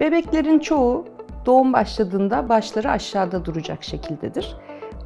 Bebeklerin çoğu doğum başladığında başları aşağıda duracak şekildedir.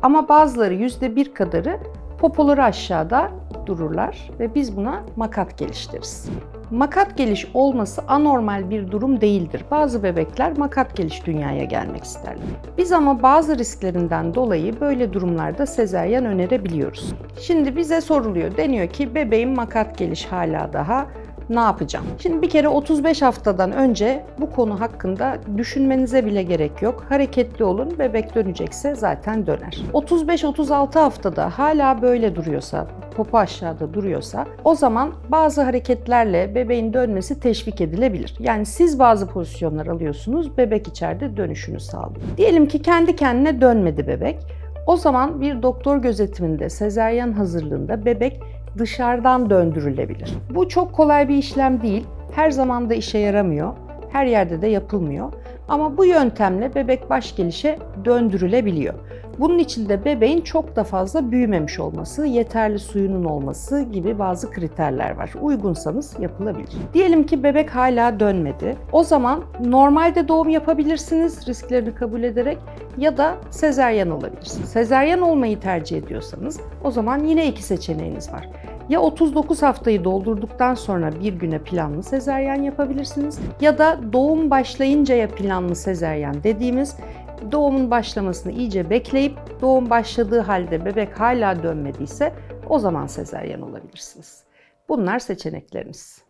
Ama bazıları yüzde bir kadarı popoları aşağıda dururlar ve biz buna makat geliş deriz. Makat geliş olması anormal bir durum değildir. Bazı bebekler makat geliş dünyaya gelmek isterler. Biz ama bazı risklerinden dolayı böyle durumlarda sezeryen önerebiliyoruz. Şimdi bize soruluyor. Deniyor ki bebeğim makat geliş hala daha ne yapacağım? Şimdi bir kere 35 haftadan önce bu konu hakkında düşünmenize bile gerek yok. Hareketli olun, bebek dönecekse zaten döner. 35-36 haftada hala böyle duruyorsa, popo aşağıda duruyorsa o zaman bazı hareketlerle bebeğin dönmesi teşvik edilebilir. Yani siz bazı pozisyonlar alıyorsunuz, bebek içeride dönüşünü sağlıyor. Diyelim ki kendi kendine dönmedi bebek. O zaman bir doktor gözetiminde, sezeryan hazırlığında bebek dışarıdan döndürülebilir. Bu çok kolay bir işlem değil. Her zaman da işe yaramıyor. Her yerde de yapılmıyor. Ama bu yöntemle bebek baş gelişe döndürülebiliyor. Bunun için de bebeğin çok da fazla büyümemiş olması, yeterli suyunun olması gibi bazı kriterler var. Uygunsanız yapılabilir. Diyelim ki bebek hala dönmedi. O zaman normalde doğum yapabilirsiniz risklerini kabul ederek ya da sezeryan olabilirsiniz. Sezeryan olmayı tercih ediyorsanız o zaman yine iki seçeneğiniz var. Ya 39 haftayı doldurduktan sonra bir güne planlı sezeryan yapabilirsiniz ya da doğum başlayıncaya planlı sezeryan dediğimiz doğumun başlamasını iyice bekleyip doğum başladığı halde bebek hala dönmediyse o zaman sezeryan olabilirsiniz. Bunlar seçenekleriniz.